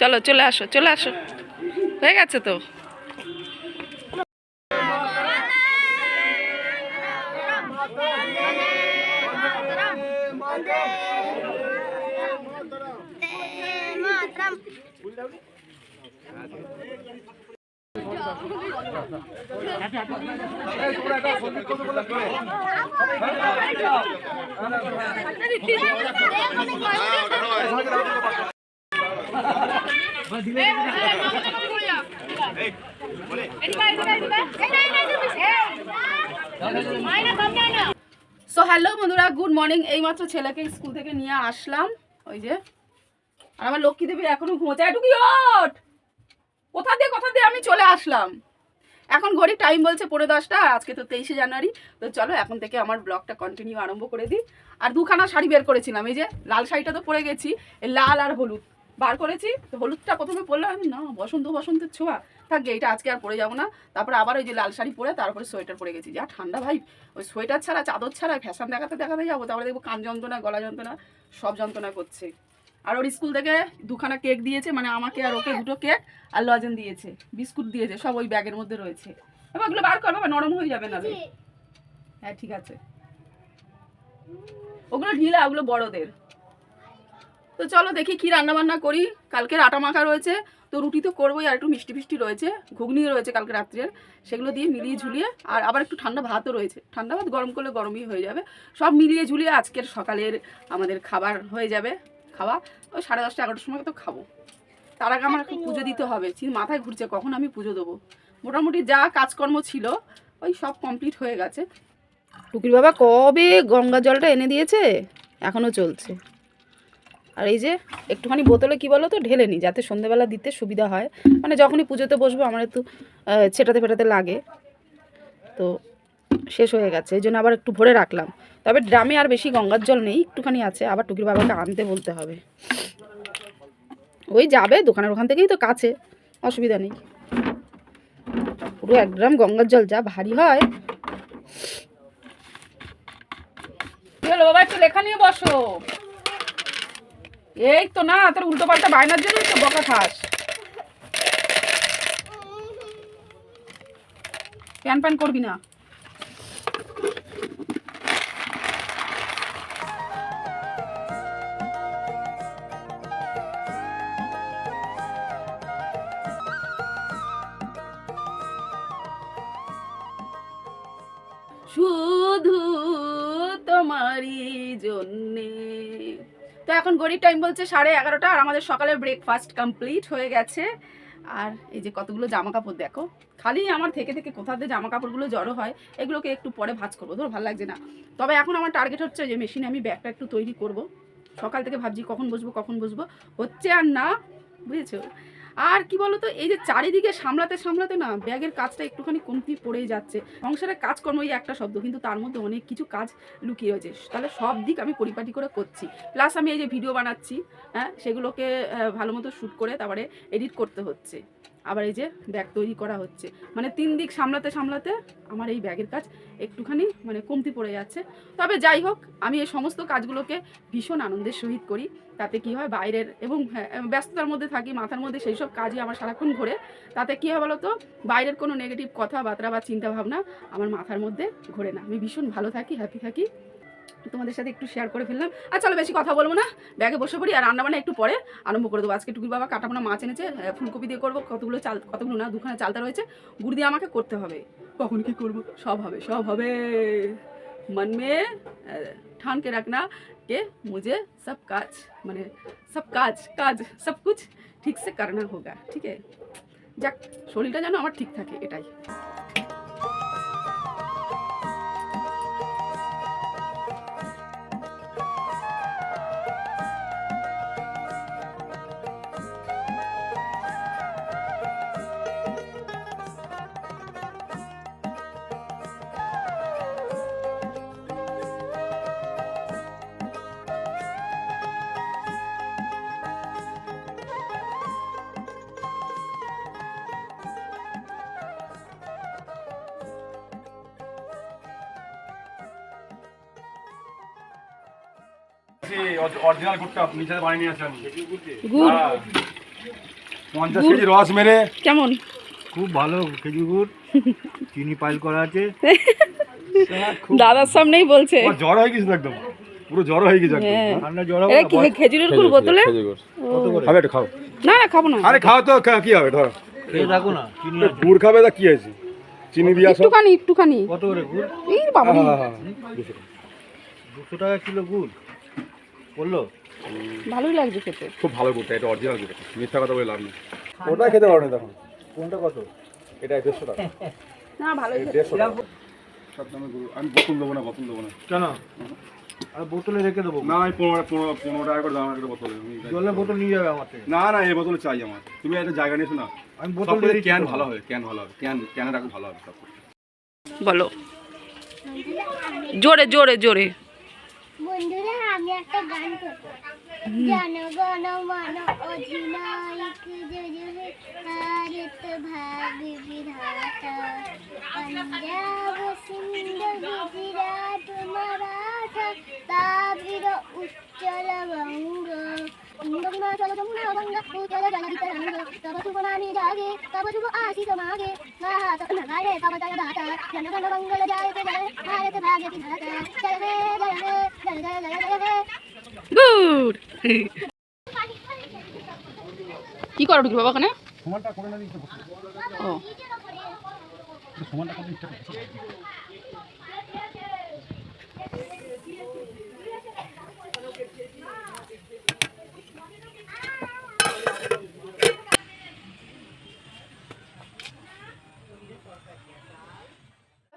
চলো চলে আসো চলে আসো। হয়ে গেছে তো? সো হ্যালো বন্ধুরা গুড মর্নিং এইমাত্র ছেলেকে স্কুল থেকে নিয়ে আসলাম। ওই যে, আর আমার লক্ষ্মী দেবী এখনও ঘুমোচ্ছে। একটু কি কোথা দিয়ে কোথা দিয়ে আমি চলে আসলাম? এখন ঘড়ি টাইম বলছে পনেরো দশটা আজকে তো তেইশে জানুয়ারি। তো চলো, এখন থেকে আমার ব্লগটা কন্টিনিউ আরম্ভ করে দিই। আর দুখানা শাড়ি বের করেছিলাম, এই যে, লাল শাড়িটা তো পরে গেছি লাল আর হলুদ। বার করেছি। তো হলুদটা প্রথমে পরলাম আমি না বসন্ত বসন্তের ছোঁয়া। থাকবে এটা আজকে আর পরে যাব না। তারপরে আবার ওই যে লাল শাড়ি পরে তারপরে সোয়েটার পরে গেছি। যা ঠান্ডা ভাই ওই সোয়েটার ছাড়া চাদর ছাড়া ফ্যাশন দেখাতে দেখাতে যাব। তারপরে দেখব কান যন্ত্রণা গলা যন্ত্রণা সব যন্ত্রণা করছে। আর ওর স্কুল থেকে দুখানা কেক দিয়েছে মানে আমাকে আর ওকে দুটো কেক আর লজেন দিয়েছে। বিস্কুট দিয়েছে সব ওই ব্যাগের মধ্যে রয়েছে। এবার ওগুলো বার করবে নরম হয়ে যাবে না। হ্যাঁ ঠিক আছে। ওগুলো ঢিলা ওগুলো বড়দের। তো চলো দেখি কি রান্না বান্না করি। কালকের আটা মাখা রয়েছে, তো রুটি তো করবোই আর একটু মিষ্টি ফিষ্টি রয়েছে ঘুগনি রয়েছে কালকে রাত্রের। সেগুলো দিয়ে মিলিয়ে ঝুলিয়ে, আর আবার একটু ঠান্ডা ভাতও রয়েছে। ঠান্ডা ভাত গরম করলে গরমই হয়ে যাবে। সব মিলিয়ে ঝুলিয়ে আজকের সকালের আমাদের খাবার হয়ে যাবে খাওয়া। ওই সাড়ে দশটা, এগারোটার সময় তো খাব। তার আগে আমার পুজো দিতে হবে। মাথায় ঘুরছে, কখন আমি পুজো দেবো? মোটামুটি যা কাজকর্ম ছিল, ওই সব কমপ্লিট হয়ে গেছে। টুকির বাবা কবে গঙ্গা জলটা এনে দিয়েছে? এখনও চলছে। আর এই যে একটুখানি বোতলে কি বলো তো ঢেলে নিই যাতে সন্ধেবেলা দিতে সুবিধা হয়। মানে যখনই পুজোতে বসবো, আমার একটু ছেটাতে ফেটাতে লাগে। তো শেষ হয়ে গেছে, এই জন্য আবার একটু ভরে রাখলাম। তবে ড্রামে আর বেশি গঙ্গার জল নেই, একটুখানি আছে, আবার টুকির বাবাকে আনতে বলতে হবে। ওই যাবে, দোকানের ওখান থেকেই তো কাছে, অসুবিধা নেই। পুরো এক গ্রাম গঙ্গার জল, যা ভারী হয়। বাবা, একটু লেখা নিয়ে বসো। এই তো না, তোর উল্টো পাল্টা বায়নার জন্যই তো বকা খাস। প্যান প্যান করবি না। শুধু তোমারই জন্যে তো এখন গরিব টাইম বলছে সাড়ে এগারোটা আর আমাদের সকালের ব্রেকফাস্ট কমপ্লিট হয়ে গেছে। আর এই যে কতগুলো জামা কাপড় দেখো, খালি আমার থেকে থেকে কোথাতে জামা কাপড়গুলো জড়ো হয়, এগুলোকে একটু পরে ভাজ করব, ধরো ভালো লাগছে না। তবে এখন আমার টার্গেট হচ্ছে যে মেশিনে আমি ব্যাগটা একটু তৈরি করব। সকাল থেকে ভাবছি কখন বসবো কখন বসবো, হচ্ছে আর না, বুঝেছ? আর কি বলতো, এই যে চারিদিকে সামলাতে সামলাতে না ব্যাগের কাজটা একটুখানি কমতি পড়েই যাচ্ছে। সংসারের কাজকর্ম এই একটা শব্দ, কিন্তু তার মধ্যে অনেক কিছু কাজ লুকিয়ে রয়েছে। তাহলে সব দিক আমি পরিপাটি করে করছি। প্লাস আমি এই যে ভিডিও বানাচ্ছি হ্যাঁ সেগুলোকে ভালো মতো শ্যুট করে তারপরে এডিট করতে হচ্ছে। আবার এই যে ব্যাগ তৈরি করা হচ্ছে। মানে তিন দিক সামলাতে সামলাতে আমার এই ব্যাগের কাজ একটুখানি মানে কমতি পড়ে যাচ্ছে। তবে যাই হোক আমি এই সমস্ত কাজগুলোকে ভীষণ আনন্দের সহিত করি। তাতে কি হয় বাইরের এবং হ্যাঁ, ব্যস্ততার মধ্যে থাকি মাথার মধ্যে সেই সব কাজই আমার সারাক্ষণ ঘোরে। তাতে কী হয় বলো তো বাইরের কোনো নেগেটিভ কথাবার্তা বা চিন্তাভাবনা আমার মাথার মধ্যে ঘোরে না। আমি ভীষণ ভালো থাকি হ্যাপি থাকি। তোমাদের সাথে একটু শেয়ার করে ফেললাম আর চলো বেশি কথা বলবো না ব্যাগে বসে পড়ি আর রান্নাবান্না একটু পরে আরম্ভ করে দেবো আজকে টুকুর বাবা কাটাপোনা মাছ এনেছে আহ, ফুলকপি দিয়ে করবো কতগুলো চাল কতগুলো না দুখানা চালতা রয়েছে গুড় দিয়ে আমাকে করতে হবে কখন কি করব সব হবে সব হবে মন মে আহ, ঠান के रखना कि मुझे सब काज মানে সব কাজ কাজ সব কুছ ঠিক সে করনা হোগা ঠিক আছে যাক শরীরটা যেন আমার ঠিক থাকে এটাই আসি অরিজিনাল গুড়টা নিচে বানিয়ে নিয়ে আসি আমি গুড়? হ্যাঁ। পঞ্চাশ কেজি রস মেরে। কেমন? খুব ভালো খেজুর গুড়। চিনি পাইল করা আছে। দাদার সামনেই বলছে। জ্বর হয়ে গেছিল একদম। পুরো জ্বর হয়ে গেছে হ্যাঁ। ঠান্ডা জড়াবো এটা কি খেজুরের গুড় বোতলে? খাবে একটু খাও। না না খাব না। আরে খাও তো কি হবে ধরো। খেয়ে না চিনি গুড় খাবে তা কি হয়েছে? চিনি দিয়ে আসো। একটুখানি একটুখানি। কত করে গুড়? এই বাবা। হ্যাঁ, হ্যাঁ, টাকা কিলো গুড়। বলল ভালোই লাগছে খেতে। খুব ভালো গুড়টা এটা অরিজিনাল গুড় মিথ্যা কথা বলে লাভ নেই। ওটা খেতে পারো না তখন? কোনটা কত? এটা দেড়শো টাকা। না ভালোই খেতে। দেড়শো টাকা। সব দামে গুড় আমি বোতল দেবো না বোতল দেবো না। কেন? আর বোতলে রেখে দেবো? না আমি পনেরো পনেরো পনেরো টাকা করে দাম একটা বোতল। জলের বোতল নিয়ে যাবে আমার থেকে না না এই বোতলে চাই আমার। তুমি একটা জায়গা নিয়েছো না আমি বোতল ক্যান ভালো হবে ক্যান ভালো হবে ক্যান ক্যানে রাখো ভালো হবে সব। বলো। জোরে জোরে জোরে। আমি একটা গান করব জনগণ মন অধিনায়ক জয় ভারত ভাগ বিধাতা পঞ্জাব সিন্ধ গুজরাট মারাঠা তাবির উচ্চল বঙ্গ গঙ্গা চল যমুনা গঙ্গা উজ্জ্বল জলধিত রঙ্গ তব শুভ নামে জাগে ভারত ভাগ বিধাতা জয় গুড। কি করো ঢুকি বাবা ওখানে ও সমানটা করে দিতে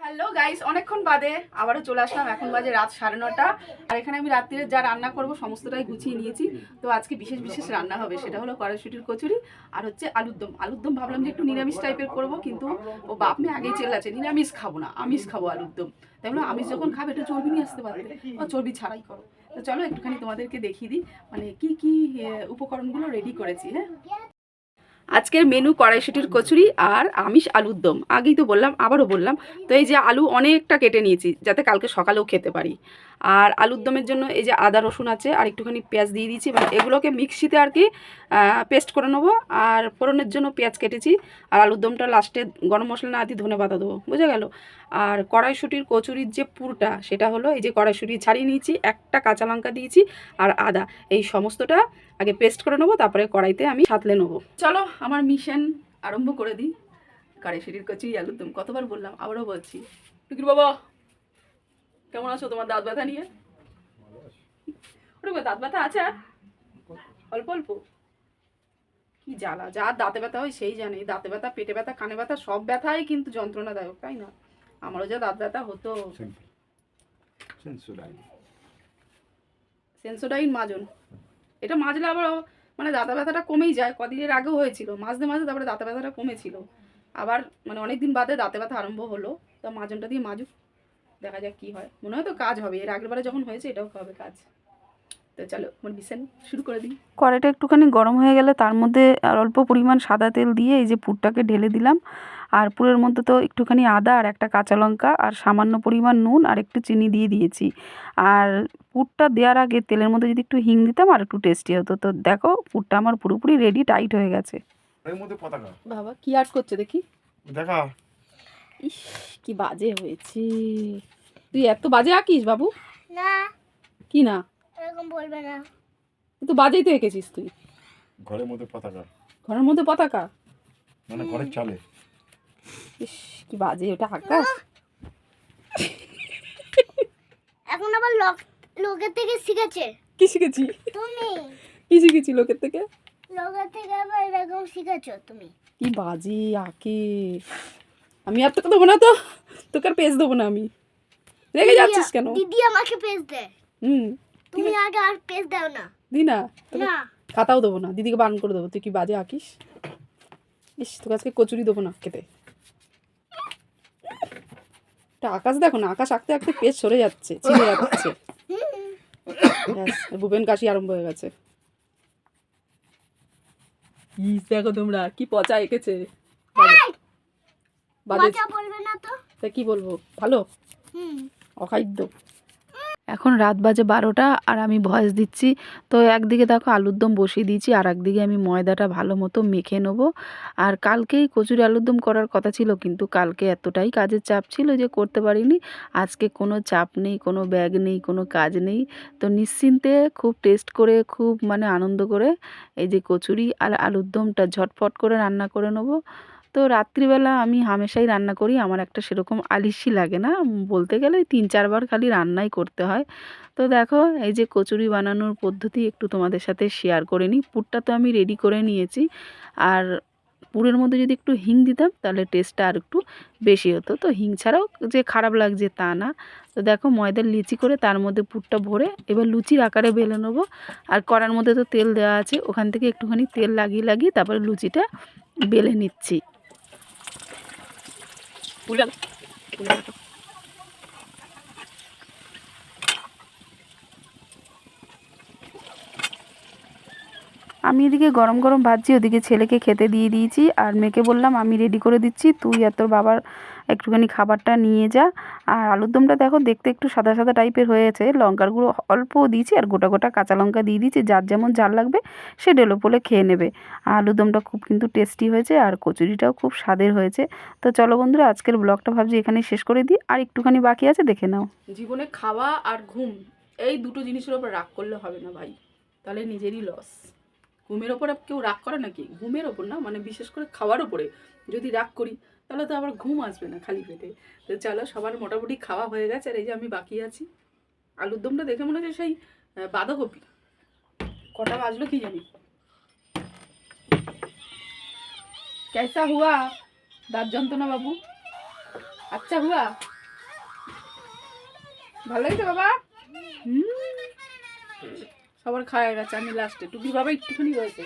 হ্যালো গাইস অনেকক্ষণ বাদে আবারও চলে আসলাম। এখন বাজে রাত সাড়ে নটা। আর এখানে আমি রাত্রিরে যা রান্না করব সমস্তটাই গুছিয়ে নিয়েছি। তো আজকে বিশেষ বিশেষ রান্না হবে, সেটা হলো কড়াইশুটির কচুরি আর হচ্ছে আলুর দম। আলুর দম ভাবলাম যে একটু নিরামিষ টাইপের করব, কিন্তু ও বাপ মেয়ে আগেই চেল্লাছে নিরামিষ খাব না, আমিষ খাব আলুর দম। তাই বললাম আমিষ যখন খাবে, একটু চর্বি নিয়ে আসতে পারবে ও, চর্বি ছাড়াই করো। তো চলো একটুখানি তোমাদেরকে দেখিয়ে দিই মানে কি কি উপকরণগুলো রেডি করেছি হ্যাঁ? আজকের মেনু কড়াইশুটির কচুরি আর আমিষ আলুর দম। আগেই তো বললাম, আবারও বললাম, তো এই যে আলু অনেকটা কেটে নিয়েছি, যাতে কালকে সকালেও খেতে পারি। আর আলুর দমের জন্য এই যে আদা, রসুন আছে, আর একটুখানি পেঁয়াজ দিয়ে দিয়েছি মানে এগুলোকে মিক্সিতে আর কি পেস্ট করে নেব, আর ফোড়নের জন্য পেঁয়াজ কেটেছি, আর আলুর দমটা লাস্টে গরম মশলা না দিয়ে ধনে পাতা দেবো, বুঝে গেল? আর কড়াইশুটির কচুরির যে পুরটা, সেটা হলো এই যে কড়াইশুটি ছাড়িয়ে নিয়েছি, একটা কাঁচা লঙ্কা দিয়েছি, আর আদা। এই সমস্তটা আগে পেস্ট করে নেব তারপরে কড়াইতে আমি সাতলে নেব। চলো আমার মিশন আরম্ভ করে দিই। কড়াইশুটির কচুরি আলুর দম কতবার বললাম আবারও বলছি। টুকির বাবা কেমন আছো তোমার দাঁত ব্যথা নিয়ে? ওরে দাঁত ব্যথা আছে আর? অল্প অল্প। কি জ্বালা যার দাঁতে ব্যথা হয় সেই জানে। দাঁতে ব্যথা পেটে ব্যথা কানে ব্যথা সব ব্যথাই কিন্তু যন্ত্রণাদায়ক তাই না? আমারও যা দাঁত ব্যথা হতো। সেন্সোডাইন মাজন। এটা মাজলে আবার মানে দাঁতা ব্যথাটা কমেই যায়, কদিনের আগেও হয়েছিল। মাঝে মাঝে তারপরে দাঁতা ব্যথাটা কমেছিল। আবার মানে অনেক দিন বাদে দাঁতে ব্যথা আরম্ভ হলো। তো মাজনটা দিয়ে মাজুক, দেখা যাক কি হয়। মনে হয় তো কাজ হবে। এর আগের বারে যখন হয়েছে, এটাও হবে কাজ। তো চলো, আমার বিছান শুরু করে দিই। কড়াইটা একটুখানি গরম হয়ে গেলে তার মধ্যে আর অল্প পরিমাণ সাদা তেল দিয়ে এই যে পুরটাকে ঢেলে দিলাম। আর পুরের মধ্যে তো একটুখানি আদা আর একটা কাঁচা লঙ্কা আর সামান্য পরিমাণ নুন আর একটু চিনি দিয়ে দিয়েছি। আর পুরটা দেওয়ার আগে তেলের মধ্যে যদি একটু হিং দিতাম আর একটু টেস্টি হতো। তো দেখো পুরটা আমার পুরোপুরি রেডি টাইট হয়ে গেছে। এর মধ্যে পতাকা। বাবা কি আর্ট করছে দেখি? দেখা। ইস কি বাজে হয়েছে। তুই এত বাজে আঁকিস বাবু? না। কি না? এরকম বলবে না। তো বাজেই তো এঁকেছিস তুই। ঘরের মধ্যে পতাকা। ঘরের মধ্যে পতাকা? মানে ঘরের চালে। ইস কি বাজে ওটা আকাশ এখন আবার লোক লোকের থেকে শিখেছে। কি শিখেছি? তুমি। কি শিখেছি লোকের থেকে? লোকের থেকে আবার এরকম শিখেছো তুমি। কি বাজে আঁকে। আমি আর তোকে দেবো না তো। তোকে আর পেজ দেবো না আমি। রেগে যাচ্ছিস কেন? দিদি আমাকে পেজ দেয়। হুম। তুমি আগে আর পেজ দাও না। দি না। না। খাতাও দেবো না। দিদিকে বারণ করে দেবো। তুই কি বাজে আঁকিস? ইস তোকে আজকে কচুরি দেবো না খেতে। আকাশ দেখো না আকাশ আঁকতে আঁকতে পেজ সরে যাচ্ছে ছিঁড়ে যাচ্ছে। ভুবেন কাশি আরম্ভ হয়ে গেছে। ইস দেখো তোমরা কি পচা এঁকেছে। বাজে বলবে না তো। তা কি বলব? ভালো? অখাদ্য। এখন রাত বাজে বারোটা আর আমি ভয়েস দিচ্ছি। তো একদিকে দেখো আলুর দম বসিয়ে দিয়েছি আর একদিকে আমি ময়দাটা ভালো মতো মেখে নেব। আর কালকেই কচুরি আলুর দম করার কথা ছিল কিন্তু কালকে এতটাই কাজের চাপ ছিল যে করতে পারিনি। আজকে কোনো চাপ নেই, কোনো ব্যাগ নেই, কোনো কাজ নেই। তো নিশ্চিন্তে খুব টেস্ট করে, খুব মানে আনন্দ করে এই যে কচুরি আর আলুর দমটা ঝটফট করে রান্না করে নেব। তো রাত্রিবেলা আমি হামেশাই রান্না করি। আমার একটা সেরকম আলিসি লাগে না। বলতে গেলে তিন চারবার খালি রান্নাই করতে হয়। তো দেখো, এই যে কচুরি বানানোর পদ্ধতি একটু তোমাদের সাথে শেয়ার করে নিই। পুরটা তো আমি রেডি করে নিয়েছি। আর পুরের মধ্যে যদি একটু হিং দিতাম, তাহলে টেস্টটা আর একটু বেশি হতো। তো হিং ছাড়াও যে খারাপ লাগছে তা না। তো দেখো ময়দার লিচি করে তার মধ্যে পুরটা ভরে এবার লুচির আকারে বেলে নেব। আর কড়ার মধ্যে তো তেল দেওয়া আছে, ওখান থেকে একটুখানি তেল লাগিয়ে লাগিয়ে তারপরে লুচিটা বেলে নিচ্ছি। 不热不热了走 আমি এদিকে গরম গরম ভাজছি ওদিকে ছেলেকে খেতে দিয়ে দিয়েছি। আর মেয়েকে বললাম, আমি রেডি করে দিচ্ছি, তুই আর তোর বাবার একটুখানি খাবারটা নিয়ে যা। আর আলুর দমটা দেখো, দেখতে একটু সাদা সাদা টাইপের হয়েছে। লঙ্কার গুঁড়ো অল্প দিয়েছি আর গোটা গোটা কাঁচা লঙ্কা দিয়ে দিয়েছি। যার যেমন ঝাল লাগবে, সে ডেলো পোলে খেয়ে নেবে। আর আলুর দমটা খুব কিন্তু টেস্টি হয়েছে আর কচুরিটাও খুব স্বাদের হয়েছে। তো চলো বন্ধুরা, আজকের ব্লগটা ভাবছি এখানে শেষ করে দিই। আর একটুখানি বাকি আছে, দেখে নাও। জীবনে খাওয়া আর ঘুম, এই দুটো জিনিসের ওপর রাগ করলে হবে না ভাই। তাহলে নিজেরই লস ঘুমের ওপর কেউ রাগ করে নাকি? ঘুমের ওপর না মানে বিশেষ করে খাওয়ার ওপরে। যদি রাগ করি, তাহলে তো আবার ঘুম আসবে না খালি পেটে। তো চলো, সবার মোটামুটি খাওয়া হয়ে গেছে, আর এই যে আমি বাকি আছি। আলুর দমটা দেখে মনে হচ্ছে সেই বাঁধাকপি। কটা বাজলো কি জানি। কেসা হুয়া, দাঁত যন্ত্রণা বাবু। আচ্ছা হুয়া। ভালো লাগছে বাবা? হুম। সবার খাওয়া গেছে আমি লাস্টে টুকি বাবা একটুখানি রয়েছে।